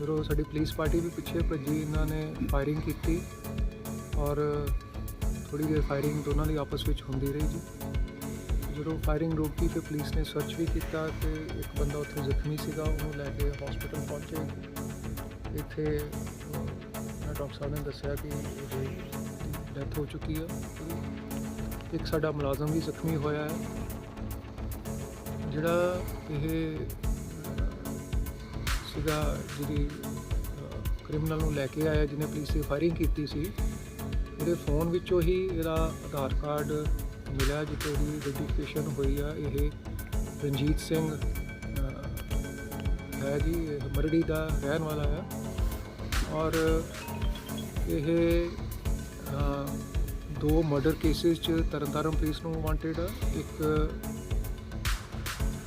ਜਦੋਂ ਸਾਡੀ police party ਵੀ ਪਿੱਛੇ ਭੱਜੀ ਇਹਨਾਂ ਨੇ ਫਾਇਰਿੰਗ ਕੀਤੀ ਔਰ ਥੋੜੀ ਦੇਰ ਫਾਇਰਿੰਗ ਦੋਨਾਂ ਦੀ ਆਪਸ ਵਿੱਚ ਹੁੰਦੀ ਰਹੀ ਜੀ। ਜਦੋਂ ਫਾਇਰਿੰਗ ਰੋਕੀ ਫਿਰ ਪੁਲਿਸ ਨੇ ਸਰਚ ਵੀ ਕੀਤਾ ਤੇ ਇੱਕ ਬੰਦਾ ਉੱਥੇ ਜ਼ਖਮੀ ਸੀਗਾ ਉਹਨੂੰ ਲੈ ਕੇ ਹਸਪੀਟਲ ਪਹੁੰਚੇ। ਇੱਥੇ ਅਹ, ਡਾਕਟਰ ਸਾਹਿਬ ਨੇ ਦੱਸਿਆ ਕਿ ਉਹਦੀ ਡੈਥ ਹੋ ਚੁੱਕੀ ਹੈ ਇੱਕ ਸਾਡਾ ਮੁਲਾਜ਼ਮ ਵੀ ਜ਼ਖਮੀ ਹੋਇਆ ਹੈ। ਜਿਹੜਾ ਇਹ ਸੀਗਾ ਜਿਹੜੀ ਕ੍ਰਿਮੀਨਲ ਨੂੰ ਲੈ ਕੇ ਆਇਆ ਜਿਹਨੇ ਪੁਲਿਸ ਤੇ ਫਾਇਰਿੰਗ ਕੀਤੀ ਸੀ। ਇਹਦੇ ਫੋਨ ਵਿੱਚੋਂ ਹੀ ਇਹਦਾ ਆਧਾਰ ਕਾਰਡ ਮਿਲਿਆ ਜਿੱਥੇ ਉਹਦੀ ਰਜਿਸਟ੍ਰੇਸ਼ਨ ਹੋਈ ਆ। ਇਹ ਰਣਜੀਤ ਸਿੰਘ ਅਹ, ਹੈ ਜੀ ਮਰੜੀ ਦਾ ਰਹਿਣ ਵਾਲਾ ਹੈ ਔਰ ਇਹ ਦੋ ਮਰਡਰ ਕੇਸਿਸ ਚ ਤਰਨਤਾਰਨ ਪੁਲਿਸ ਨੂੰ ਵਾਂਟਡ ਆ। ਇੱਕ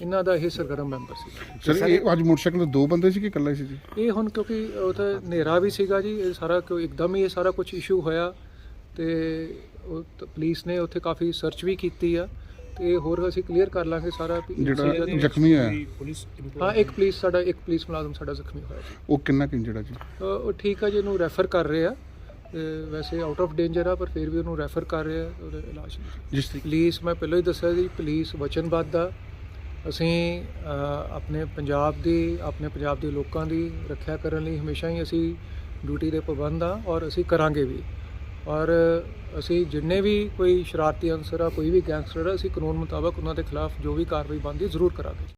ਇਹਨਾਂ ਦਾ ਇਹ ਸਰਗਰਮ ਮੈਂਬਰ ਸੀ। ਸਰ ਇਹ ਅੱਜ ਮੋਟਰਸਾਈਕਲ ਤੇ ਦੋ ਬੰਦੇ ਸੀ ਕਿ ਇਕੱਲਾ ਹੀ ਸੀ ਜੀ? ਇਹ ਹੁਣ ਕਿਉਂਕਿ ਉੱਥੇ ਹਨੇਰਾ ਵੀ ਸੀਗਾ ਜੀ ਇਹ ਸਾਰਾ ਕਿਉਂ ਇੱਕਦਮ ਹੀ ਇਹ ਸਾਰਾ ਕੁਝ ਇਸ਼ੂ ਹੋਇਆ ਤੇ ਉਹ ਤ- ਪੁਲਿਸ ਨੇ ਉੱਥੇ ਕਾਫੀ ਸਰਚ ਵੀ ਕੀਤੀ ਆ ਤੇ ਹੋਰ ਅਸੀਂ ਕਲੀਅਰ ਕਰ ਲਾਂਗੇ ਸਾਰਾ ਵੀ ਜਿਹੜਾ ਜ਼ਖਮੀ ਹੋਇਆ। ਹਾਂ ਇੱਕ ਪੁਲਿਸ ਸਾਡਾ ਇੱਕ ਪੁਲਿਸ ਮੁਲਾਜ਼ਮ ਸਾਡਾ ਜ਼ਖਮੀ ਹੋਇਆ ਜੀ। ਉਹ ਕਿੰਨਾ ਕਿ ਜਿਹੜਾ ਜੀ? ਅ, ਉਹ ਠੀਕ ਆ ਜੀ ਇਹਨੂੰ ਰੈਫਰ ਕਰ ਰਹੇ ਆ। ਤੇ ਵੈਸੇ ਆਊਟ ਆਫ ਡੇਂਜਰ ਆ ਪਰ ਫਿਰ ਵੀ ਉਹਨੂੰ ਰੈਫਰ ਕਰ ਰਹੇ ਆ ਉਹਦੇ ਇਲਾਜ ਲਈ ਜਿਸ ਤਰੀਕੇ ਪੁਲਿਸ ਮੈਂ ਪਹਿਲਾਂ ਹੀ ਦੱਸਿਆ ਜੀ ਪੁਲਿਸ ਵਚਨਬੱਧ ਆ। ਅਸੀਂ ਆਪਣੇ ਪੰਜਾਬ ਦੀ, ਆਪਣੇ ਪੰਜਾਬ ਦੇ ਲੋਕਾਂ ਦੀ ਰੱਖਿਆ ਕਰਨ ਲਈ ਹਮੇਸ਼ਾ ਹੀ ਅਸੀਂ ਡਿਊਟੀ ਦੇ ਪਾਬੰਦ ਆ ਔਰ ਅਸੀਂ ਕਰਾਂਗੇ ਵੀ। ਔਰ ਅਸੀਂ ਜਿੰਨੇ ਵੀ ਕੋਈ ਸ਼ਰਾਰਤੀ ਅਨਸਰ ਆ, ਕੋਈ ਵੀ ਗੈਂਗਸਟਰ ਆ, ਅਸੀਂ ਕਾਨੂੰਨ ਮੁਤਾਬਕ ਉਹਨਾਂ ਦੇ ਖਿਲਾਫ ਜੋ ਵੀ ਕਾਰਵਾਈ ਬਣਦੀ ਜ਼ਰੂਰ ਕਰਾਂਗੇ।